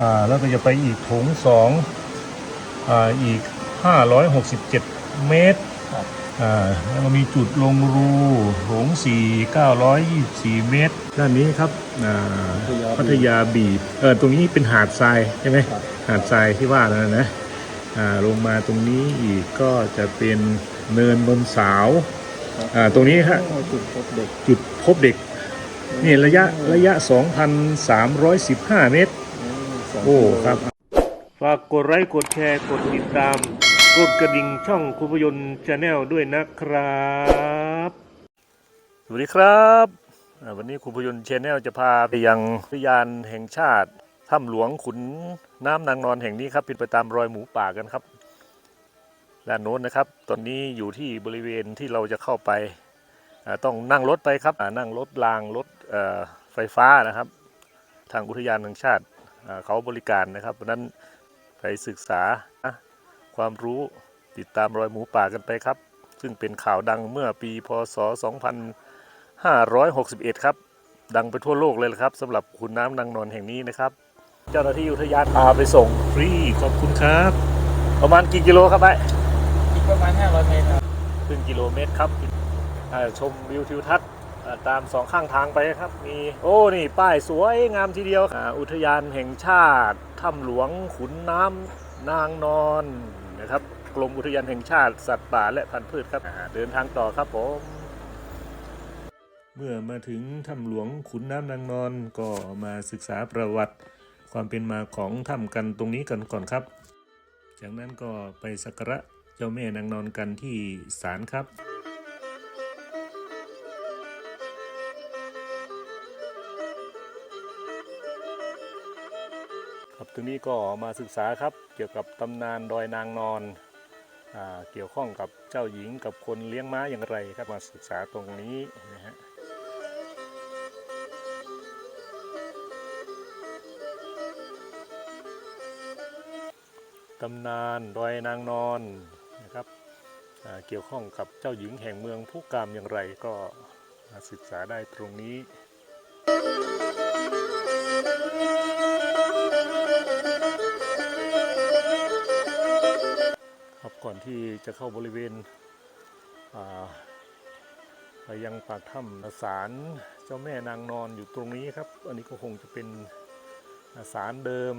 อ่าแล้วก็จะไปอีกโถงสองอ่าอีกห้าร้อยหกสิบเจ็ดเมตรครับ อ่าแล้วก็มีจุดลงรูโถงสี่เก้าร้อยยี่สี่เมตร ด้านนี้ครับอ่าพัทยาบีบเออตรงนี้เป็นหาดทรายใช่ไหมครับ หาดทรายที่ว่านั่นนะอ่าลงมาตรงนี้อีกก็จะเป็นเนินนนสาวอ่าตรงนี้ฮะ จุดพบเด็ก จุดพบเด็กนี่ระยะระยะ 2,315 เมตร สงโอ้กิโลครับ ฝากกดไลค์กดแชร์กดติดตาม กดกระดิ่งช่องคุณพยนต์ชาแนลด้วยนะครับ สวัสดีครับอ่าวันนี้คุณพยนต์ชาแนลจะพาไปยังพยานแห่งชาติถ้ำหลวงขุนน้ำนางนอนแห่งนี้ครับเป็นไปตามรอยหมูป่ากันครับด้านโน้นนะครับ ตอนนี้อยู่ที่บริเวณที่เราจะเข้าไปอ่าต้องนั่งรถไปครับอ่านั่งรถรางรถเอ่อไฟฟ้านะครับ ทางอุทยานแห่งชาติอ่า เขาบริการนะครับเพราะฉะนั้นไปศึกษาความรู้ติดตามรอยหมูป่ากันไปครับ ซึ่งเป็นข่าวดังเมื่อปีพศ 2561 ครับ ดังไปทั่วโลกเลยละครับสำหรับขุนน้ำนางนอนแห่งนี้นะครับ เจ้าหน้าที่อุทยานพาไปส่งฟรีขอบคุณครับ ประมาณกี่กิโลครับไอ้อีกประมาณ 500 เมตรครับครึ่งกิโลเมตรครับอ่าชมวิวทิวทัศน์อ่า ตามสองข้างทางไปครับมีโอ้นี่ป้ายสวยงามทีเดียวอุทยานแห่งชาติถ้ำหลวงขุนน้ำนางนอนนะครับกรมอุทยานแห่งชาติสัตว์ป่าและพันธุ์พืชครับเดินทางต่อครับผมเมื่อมาถึงถ้ำหลวงขุนน้ำนางนอนก็มาศึกษาประวัติความเป็นมาของถ้ำกันตรงนี้กันก่อนครับ จากนั้นก็ไปสักการะเจ้าแม่นางนอนกันที่ศาลครับ ครับตรงนี้ก็มาศึกษาครับเกี่ยวกับตำนานดอยนางนอนอเกี่ยวข้องกับเจ้าหญิงกับคนเลี้ยงม้าอย่างไรครับมาศึกษาตรงนี้นะฮะตำนานดอยนางนอนนะครับเกี่ยวข้องกับเจ้าหญิงแห่งเมืองผู้กามอย่างไรก็มาศึกษาได้ตรงนี้ ก่อนที่จะเข้าบริเวณไปยังปากถ้ำศาลเจ้าแม่นางนอนอยู่ตรงนี้ครับ อันนี้ก็คงจะเป็นศาลเดิม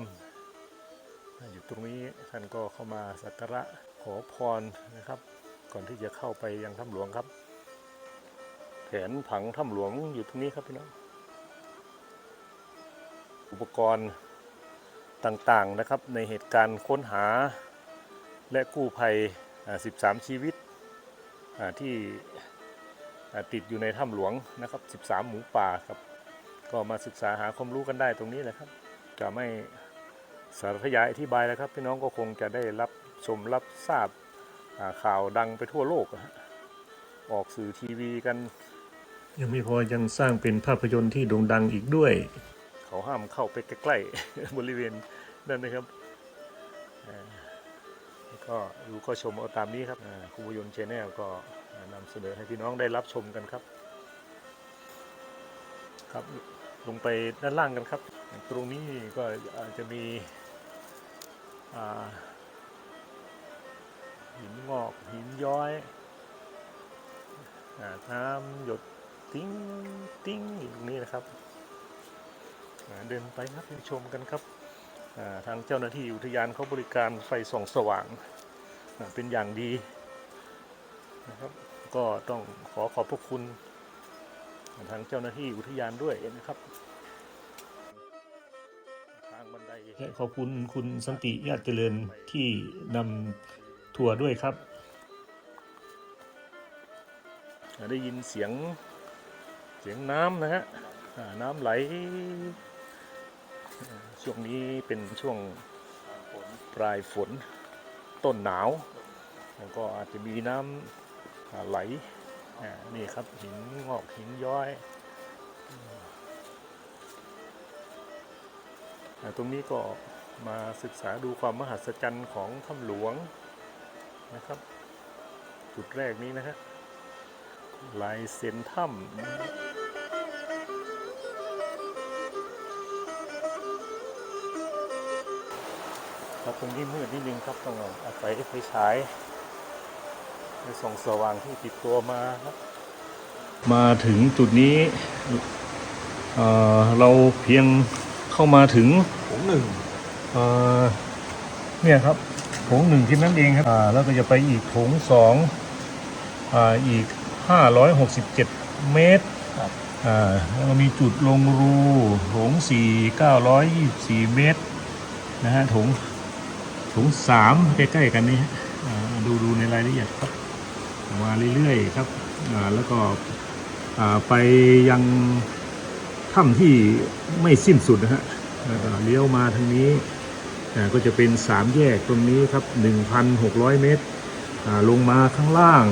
อยู่ตรงนี้ท่านก็เข้ามาสักการะขอพรนะครับ ก่อนที่จะเข้าไปยังถ้ำหลวงครับ แผนผังถ้ำหลวงอยู่ตรงนี้ครับพี่น้องอุปกรณ์ต่างๆนะครับในเหตุการณ์ค้นหา และกู้ภัยอ่า13 ชีวิตอ่าที่อ่าติดอยู่ในถ้ำหลวงนะครับ 13 หมูป่าครับ ก็มาศึกษาหาความรู้กันได้ตรงนี้แหละครับ จะไม่สารพยายอธิบายแล้วครับ พี่น้องก็คงจะได้รับชมรับทราบอ่าข่าวดังไปทั่วโลกอะฮะออกสื่อทีวีกัน ยังไม่พอยังสร้างเป็นภาพยนตร์ที่โด่งดังอีกด้วย เขาห้ามเข้าไปใกล้ๆบริเวณนั่นนะครับ ก็ดูก็ชมเอาตามนี้ครับอ่าครูพยนต์ชแนลก็นำเสนอให้พี่น้องได้รับชมกันครับ ครับลงไปด้านล่างกันครับ ตรงนี้ก็อาจจะมีอ่าหินงอกหินย้อยอาน้ำหยดติ้งติ้งอยู่ตรงนี้นะครับอ่าเดินไปครับไปชมกันครับอ่า ทางเจ้าหน้าที่อุทยานเขาบริการไฟส่องสว่างอ่าเป็นอย่างดีนะครับก็ต้องขอขอบพระคุณทางเจ้าหน้าที่อุทยานด้วยนะครับ ทางบันไดและขอบคุณคุณสันติญาติเจริญที่นำทัวร์ด้วยครับอ่าได้ยินเสียงเสียงน้ำนะฮะอ่าน้ำไหล ช่วงนี้เป็นช่วงปลายฝนต้นหนาวแล้วก็อาจจะมีน้ำไหลนี่ครับหินงอกหินย้อยอ่ตรงนี้ก็มาศึกษาดูความมหัศจรรย์ของถ้ำหลวงนะครับ จุดแรกนี้นะฮะลายเซ็นถ้ำ ครับตรงนี้มืดนิดนึงครับต้องอาศัยไฟฉายในส่องสว่างที่ติดตัวมาครับ มาถึงจุดนี้เอ่อเราเพียงเข้ามาถึงผมหนึ่งเอ่อเนี่ยครับโถงหนึ่งที่นั่นเองครับอ่าแล้วก็จะไปอีกโถงสองอ่าอีก 567 เมตรครับอ่าแล้วก็มีจุดลงรูโถง4 924 เมตรนะฮะโถงโถงสามใกล้ๆกันนี่ฮะอ่าดูดูในรายละเอียดครับมาเรื่อยๆครับอ่าแล้วก็อ่าไปยังถ้ำที่ไม่สิ้นสุดนะฮะแล้วก็เลี้ยวมาทางนี้อ่าก็จะเป็นสามแยกตรงนี้ครับ 1,600 เมตรอ่าลงมาข้างล่าง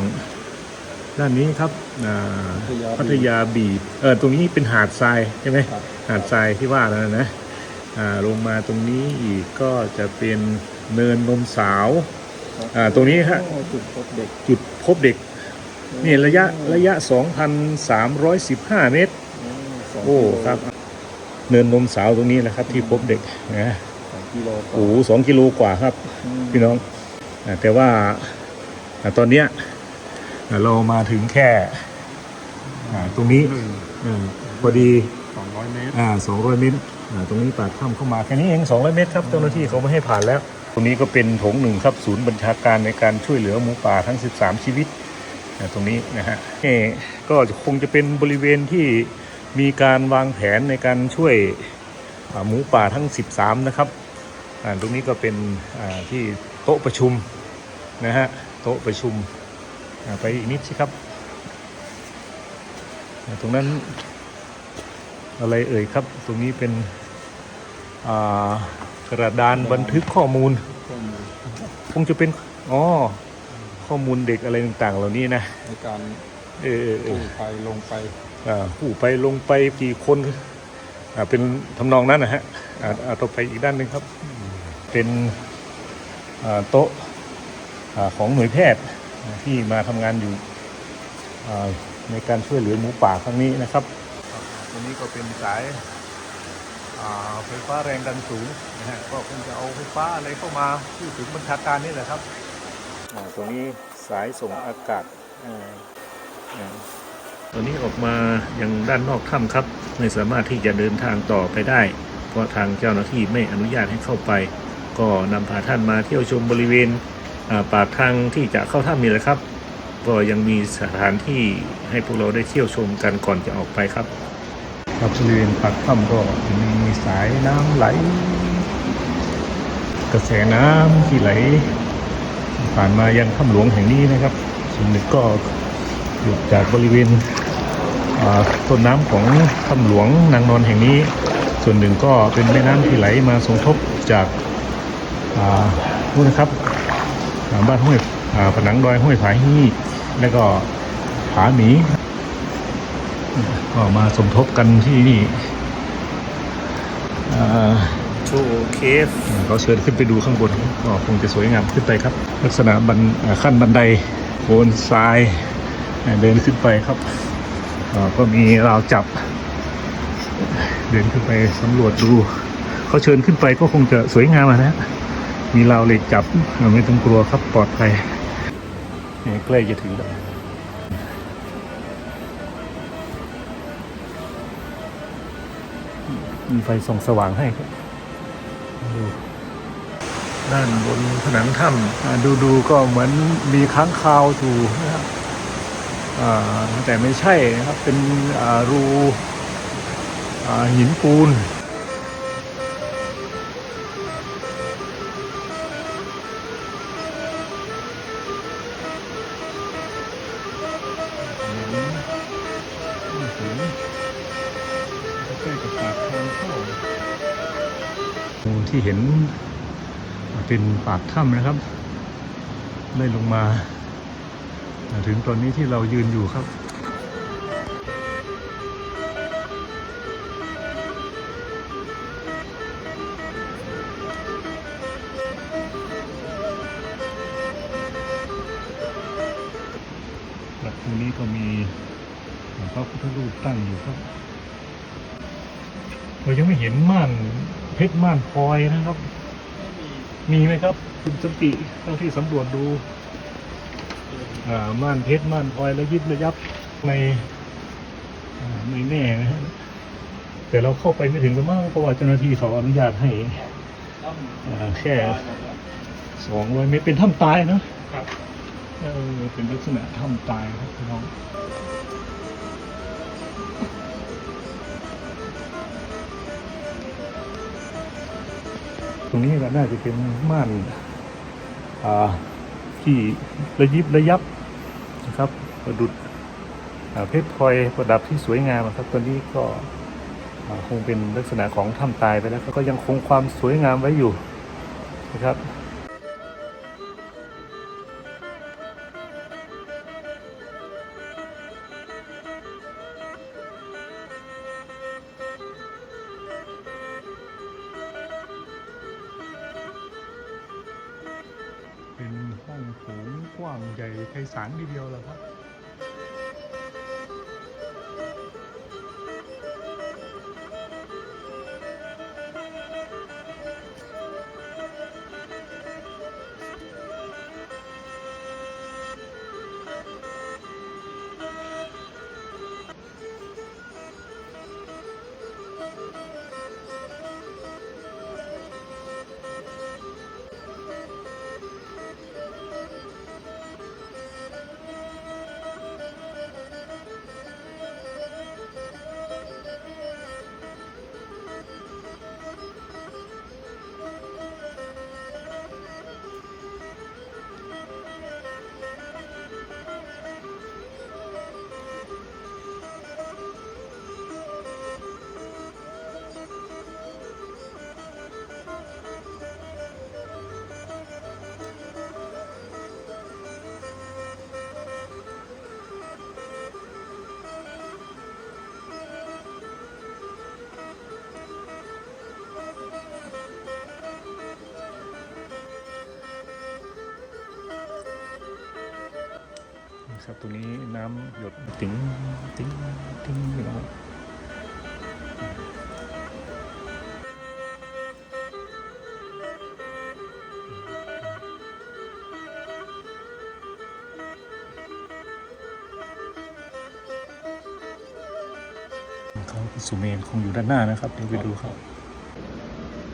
ด้านนี้ครับอ่าพัทยาบีบเออตรงนี้เป็นหาดทรายใช่ไหมครับหาดทรายที่ว่าแล้วนะอ่าลงมาตรงนี้อีกก็จะเป็น เนินนมสาว อ่าตรงนี้ฮะ โอ้จุดพบเด็กจุดพบเด็ก นี่ระยะระยะ 2,315 เมตรสองโอ้กิโลครับ เนินนมสาวตรงนี้แหละครับ ที่พบเด็กนะสองกิโลกว่าโอ้โหสองกิโลกว่าครับมพี่น้องอ่าแต่ว่าอ่าตอนเนี้ยอ่าเรามาถึงแค่อ่าตรงนี้อ่าพอดีสองร้อยเมตร อ่า200 เมตรอ่าตรงนี้ปากถ้ำเข้ามาแค่นี้เอง 200 เมตรครับเจ้าหน้าที่เขาไม่ให้ผ่านแล้วต รงนี้ก็เป็นโถงหนึ่งครับศูนย์บัญชาการในการช่วยเหลือหมูป่าทั้ง 13 ชีวิตอ่าตรงนี้นะฮะนี่ก็คงจะเป็นบริเวณที่มีการวางแผนในการช่วยหมูป่าทั้ง 13 นะครับตรงนี้ก็เป็นที่โต๊ะประชุมนะฮะโต๊ะประชุมไปอีกนิดสิครับตรงนั้นอะไรเอ่ยครับ ตรงนี้เป็นอ่า กระดานบันทึกข้อมูลข้อมูล คงจะเป็นอ๋อข้อมูลเด็กอะไรต่างๆ เหล่านี้นะในการเออเออเอกู้อไปลงไปอ่าผู้ไปลงไปกี่คนอ่าเป็นทำนองนั้นนะฮะอ่าอ่าต่อไปอีกด้านหนึ่งครับ เป็นอ่าโต๊ะอ่าของหน่วยแพทย์ที่มาทำงานอยู่อ่าในการช่วยเหลือหมูป่าครั้งนี้นะครับตรงนี้ก็เป็นสายอ่า ไฟฟ้าแรงดันสูงนะฮะก็คงจะเอาไฟฟ้าอะไรเข้ามาที่ถึงบัญชาการนี่แหละครับอ่าตรงนี้สายส่งอากาศอ่าอ่าตอนนี้ออกมายังด้านนอกถ้ำครับ ไม่สามารถที่จะเดินทางต่อไปได้ เพราะทางเจ้าหน้าที่ไม่อนุญาตให้เข้าไป ก็นำพาท่านมาเที่ยวชมบริเวณอ่าปากทางที่จะเข้าถ้ำนี่แหละครับ ก็ยังมีสถานที่ให้พวกเราได้เที่ยวชมกันก่อนจะออกไปครับ ครับบริเวณปากถ้ำก็มีสายน้ำไหล กระแสน้ำที่ไหล ผ่านมายังถ้ำหลวงแห่งนี้นะครับ ส่วนหนึ่งก็หยุดจากบริเวณต้นน้ำของถ้ำหลวงนางนอนแห่งนี้ ส่วนหนึ่งก็เป็นแม่น้ำที่ไหลมาสมทบจากอ่านู่นนะครับบ้านห้วยอ่าผนังดอยห้วยผาฮี่ แล้วก็ผาหมี ก็มาสมทบกันที่นี่โชว์เคฟเขาเชิญขึ้นไปดูข้างบนก็คงจะสวยงามขึ้นไปครับ ลักษณะบันอ่าขั้นบันไดโคนทรายอ่าเดินขึ้นไปครับอ่าก็มีราวจับ เดินขึ้นไปสำรวจดูเขาเชิญขึ้นไปก็คงจะสวยงามอะนะมีราวเหล็กจับอ่าไม่ต้องกลัวครับปลอดภัยนี่ใกล้จะถึงแล้ว มีไฟส่องสว่างให้ครับดูด้านบนผนังถ้ำอ่าดูดูก็เหมือนมีค้างคาวอยู่นะครับอ่าแต่ไม่ใช่นะครับเป็นอ่ารูอ่าหินปูน ที่เห็นเป็นปากถ้ำนะครับไล่ลงมา ถึงตอนนี้ที่เรายืนอยู่ครับหลักตรงนี้ก็มีพระพุทธรูปตั้งอยู่ครับ เรายังไม่เห็นม่าน เพชรม่านพลอยนะครับ มีไหมครับ คุณสนติเท่าที่สำรวจดู อ่าม่านเพชรม่านพลอยและยิบระยับในอ่าไม่แน่นะฮะแต่เราเข้าไปไม่ถึงกันมากเพราะว่าเจ้าหน้าที่เขาอนุญาตให้อ่าแค่สองร้อยเมตรเป็นถ้ำตายนะครับเออเป็นลักษณะถ้ำตายครับพี่น้อง ตรงนี้ก็น่าจะเป็นม่านที่ระยิบระยับนะครับประดุดเพชรพลอยประดับที่สวยงามนะครับตัวนี้ก็คงเป็นลักษณะของถ้ำตายไปแล้วก็ยังคงความสวยงามไว้อยู่นะครับ ญ่ นะครับ ตรงนี้น้ำหยดติ๋งติ๋งติ๋งอยู่นะครับเขาพระสุเมนคงอยู่ด้านหน้านะครับเดี๋ยวไปดูครับ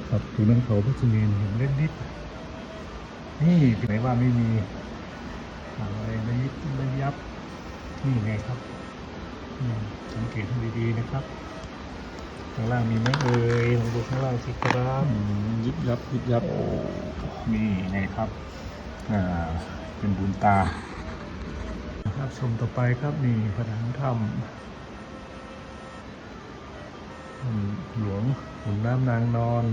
ครับดูนั่นเขาพระสุเมนเห็นเล่นนิดนี่ไหนว่าไม่มี อะไรระยิบระยับ นี่ไงครับอืมสังเกตให้ดีๆนะครับ ข้างล่างมีไหมเอ่ยลองดูข้างล่างสิครับอืมยิบยับยิบยับโอ้นี่ไงครับอ่าเป็นบุญตานะครับชมต่อไปครับนี่ผนังถ้ำอืมหลวงขุนน้ำนางนอน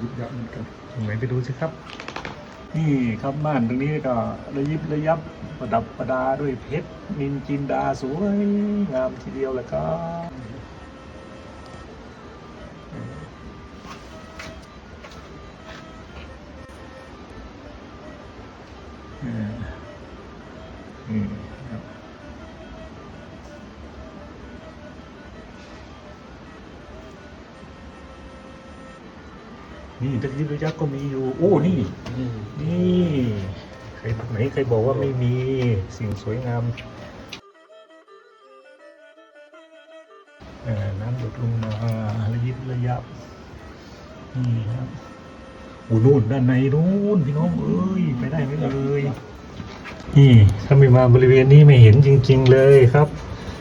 ยิบยับเหมือนกันตรงไหนไปดูสิครับ นี่ครับบ้านตรงนี้ก็ระยิบระยับประดับประดาด้วยเพชรนินจินดาสวยงามทีเดียวแหละครับเออนี่ครับ นี่ตะกี้ระยับก็มีอยู่ โอ้ นี่ นี่ใครไหนใครบอกว่าไม่มีสิ่งสวยงามเอ่อน้ำหยดลงมาระยิบระยับนี่ครับโอ้นู่นด้านในนู่นพี่น้องเอ้ยไปได้ไหมเอ่ยนี่ถ้าไม่มาบริเวณนี้ไม่เห็นจริง ๆ เลยครับ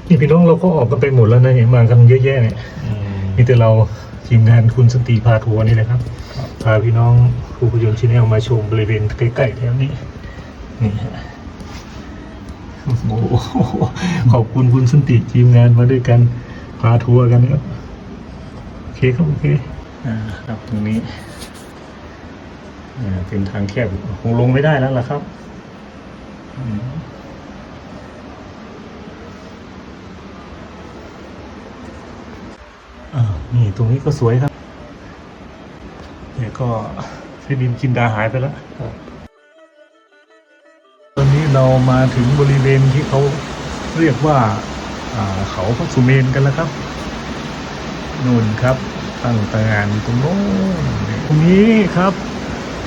นี่พี่น้องเราก็ออกกันไปหมดแล้วนะเห็นมากันเยอะแยะเนี่ยมีแต่เรา ทีมงานคุณสนติพาทัวร์นี่แหละครับ พาพี่น้องครูพยนต์ชิแนลมาชมบริเวณใกล้ๆแถวนี้ นี่ฮะโอ้โหขอบคุณคุณสนติทีมงานมาด้วยกันพาทัวร์กันครับโอเคครับโอเคอ่าครับตรงนี้อ่าเป็นทางแคบคงลงไม่ได้แล้วล่ะครับอืมอ่า นี่ตรงนี้ก็สวยครับแต่ก็เพชรดินจินดาหายไปแล้วตอนนี้เรามาถึงบริเวณที่เขาเรียกว่าเขาพระสุเมนกันแล้วครับนู่นครับ ตั้งแตางานอยู่ตรงโน้นตรงนี้ครับ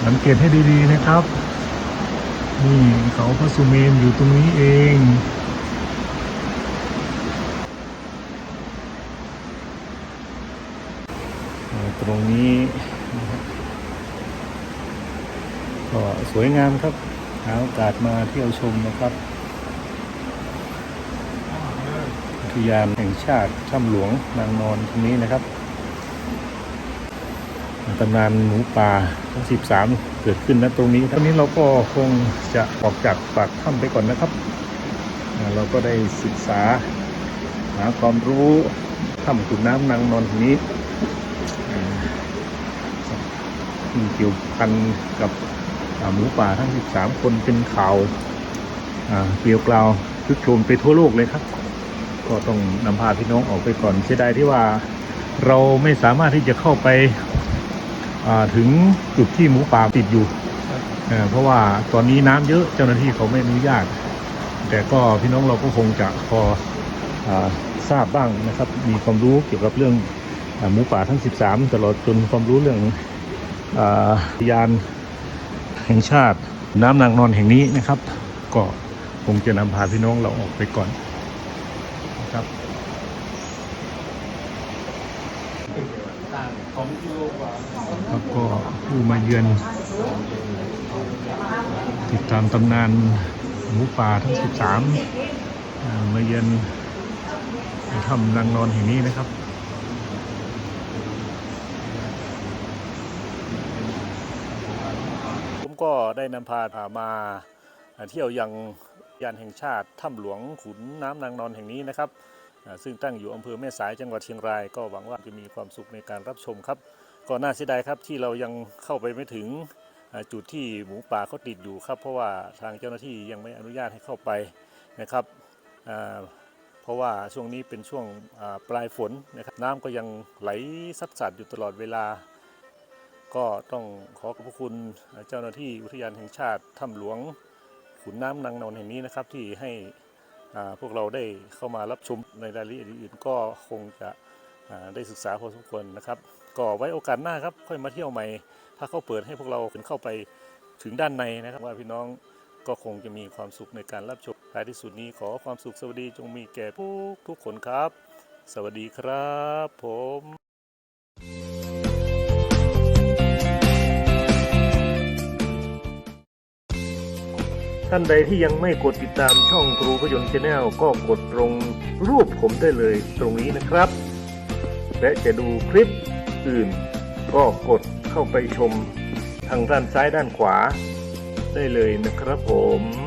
สังเกตให้ดีๆนะครับ นี่เขาพระสุเมนอยู่ตรงนี้เอง อ่า ตรงนี้นะครับก็สวยงามครับ หาโอกาสมาเที่ยวชมนะครับอุทยานแห่งชาติถ้ำหลวงนางนอนตรงนี้นะครับตำนานหมูป่าทั้ง 13 เกิดขึ้นณตรงนี้ตอนนี้เราก็คงจะออกจากปากถ้ำไปก่อนนะครับ เราก็ได้ศึกษาหาความรู้ถ้ำขุนน้ำนางนอนตรงนี้ ที่เกี่ยวพันกับหมูป่าทั้ง 13 คนเป็นข่าวเกลียวกล่าวคึกโครมไปทั่วโลกเลยครับ ก็ต้องนำพาพี่น้องออกไปก่อนเสียดายที่ว่าเราไม่สามารถที่จะเข้าไปถึงจุดที่หมูป่าติดอยู่ เพราะว่าตอนนี้น้ำเยอะเจ้าหน้าที่เขาไม่อนุญาต แต่ก็พี่น้องเราก็คงจะพออทราบบ้างนะครับ มีความรู้เกี่ยวกับเรื่องหมูป่าทั้ง 13 ตลอดจนความรู้เรื่อง ยานแห่งชาติน้ำนางนอนแห่งนี้นะครับ ก็คงจะนำพาพี่น้องเราออกไปก่อนนะครับแล้วก็ผู้มาเยือน ติดตามตำนานหมูป่าทั้ง 13อ่ามาเยือนถ้ำนางนอนแห่งนี้นะครับ ผม ก็ได้นำพามาเที่ยวยังยานแห่งชาติถ้ำหลวงขุนน้ำนางนอนแห่งนี้นะครับ ซึ่งตั้งอยู่อำเภอแม่สายจังหวัดเชียงราย ก็หวังว่าจะมีความสุขในการรับชมครับก็น่าเสียดายครับที่เรายังเข้าไปไม่ถึงจุดที่หมูป่าเขาติดอยู่ครับ เพราะว่าทางเจ้าหน้าที่ยังไม่อนุญาตให้เข้าไปนะครับเพราะว่าช่วงนี้เป็นช่วงปลายฝนนะครับน้ำก็ยังไหลซัดสัดอยู่ตลอดเวลา ก็ต้องขอขอบพระคุณเจ้าหน้าที่อุทยานแห่งชาติถ้ำหลวงขุนน้ำนางนอนแห่งนี้นะครับ ที่ให้พวกเราได้เข้ามารับชมในรายละเอียดอื่นก็คงจะได้ศึกษาพอสมควรนะครับ ก็ไว้โอกาสหน้าครับค่อยมาเที่ยวใหม่ ถ้าเขาเปิดให้พวกเราเข้าไปถึงด้านในนะครับ ว่าพี่น้องก็คงจะมีความสุขในการรับชมท้ายที่สุดนี้ขอความสุขสวัสดีจงมีแก่ทุกทุกคนครับ สวัสดีครับผม ท่านใดที่ยังไม่กดติดตามช่องครูพยนต์ชาแนลก็กดตรงรูปผมได้เลยตรงนี้นะครับ และจะดูคลิปอื่น ก็กดเข้าไปชมทางด้านซ้ายด้านขวา ได้เลยนะครับผม